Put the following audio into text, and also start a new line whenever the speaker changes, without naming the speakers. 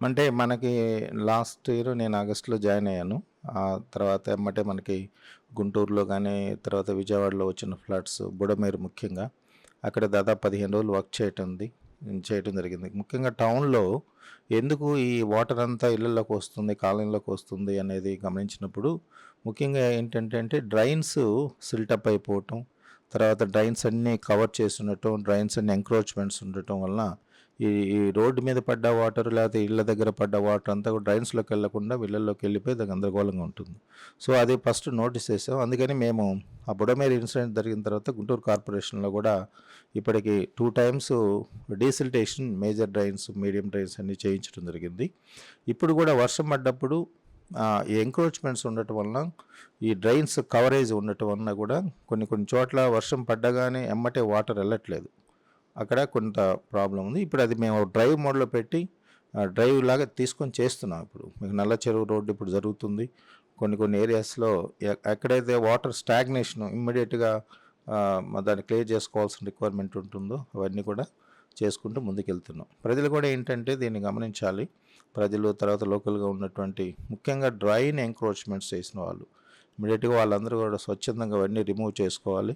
అంటే మనకి last year నేను ఆగస్టులో జాయిన్ అయ్యాను. ఆ తర్వాత ఏమంటే మనకి గుంటూరులో కానీ తర్వాత విజయవాడలో వచ్చిన ఫ్లాట్స్ బుడమేరు ముఖ్యంగా. అక్కడ దాదాపు 15 రోజులు వర్క్ చేయటంది చేయటం జరిగింది. ముఖ్యంగా టౌన్‌లో ఎందుకు ఈ వాటర్ అంతా ఇళ్ళల్లోకి వస్తుంది, కాలనీలోకి వస్తుంది అనేది గమనించినప్పుడు ముఖ్యంగా ఏంటంటే అంటే డ్రైన్స్ సిల్టప్ అయిపోవటం, తర్వాత డ్రైన్స్ అన్నీ కవర్ చేసి ఉండటం, డ్రైన్స్ అన్ని ఎంక్రోచ్‌మెంట్స్ ఉండటం వలన ఈ ఈ రోడ్డు మీద పడ్డ వాటర్ లేకపోతే ఇళ్ళ దగ్గర పడ్డ వాటర్ అంతా కూడా డ్రైన్స్‌లోకి వెళ్ళకుండా ఇళ్ళల్లోకి వెళ్ళిపోయి గందరగోళంగా ఉంటుంది. సో, అది ఫస్ట్ నోటీస్ చేసాం. అందుకని మేము ఆ బుడమేరు ఇన్సిడెంట్ జరిగిన తర్వాత గుంటూరు కార్పొరేషన్‌లో కూడా ఇప్పటికి two times desiltation major drains, medium drains అన్నీ చేయించడం జరిగింది. ఇప్పుడు కూడా వర్షం పడ్డప్పుడు ఎంక్రోచ్‌మెంట్స్ ఉండటం వలన ఈ డ్రైన్స్ కవరేజ్ ఉండటం వలన కూడా కొన్ని కొన్ని చోట్ల వర్షం పడ్డగానే ఎమ్మటే వాటర్ వెళ్ళట్లేదు అక్కడ కొంత ప్రాబ్లం ఉంది. ఇప్పుడు అది మేము డ్రైవ్ మోడ్‌లో పెట్టి డ్రైవ్ లాగా తీసుకొని చేస్తున్నాం ఇప్పుడు. మీకు నల్ల చెరువు రోడ్డు ఇప్పుడు జరుగుతుంది. కొన్ని కొన్ని ఏరియాస్‌లో ఎక్కడైతే వాటర్ స్టాగ్నేషన్ ఇమ్మీడియేట్‌గా దాన్ని క్లియర్ చేసుకోవాల్సిన రిక్వైర్మెంట్ ఉంటుందో అవన్నీ కూడా చేసుకుంటూ ముందుకెళ్తున్నాం. ప్రజలు కూడా ఏంటంటే దీన్ని గమనించాలి. ప్రజలు తర్వాత లోకల్‌గా ఉన్నటువంటి ముఖ్యంగా డ్రైన్ ఎంక్రోచ్‌మెంట్స్ చేసిన వాళ్ళు ఇమీడియట్గా వాళ్ళందరూ కూడా స్వచ్ఛందంగా అవన్నీ రిమూవ్ చేసుకోవాలి.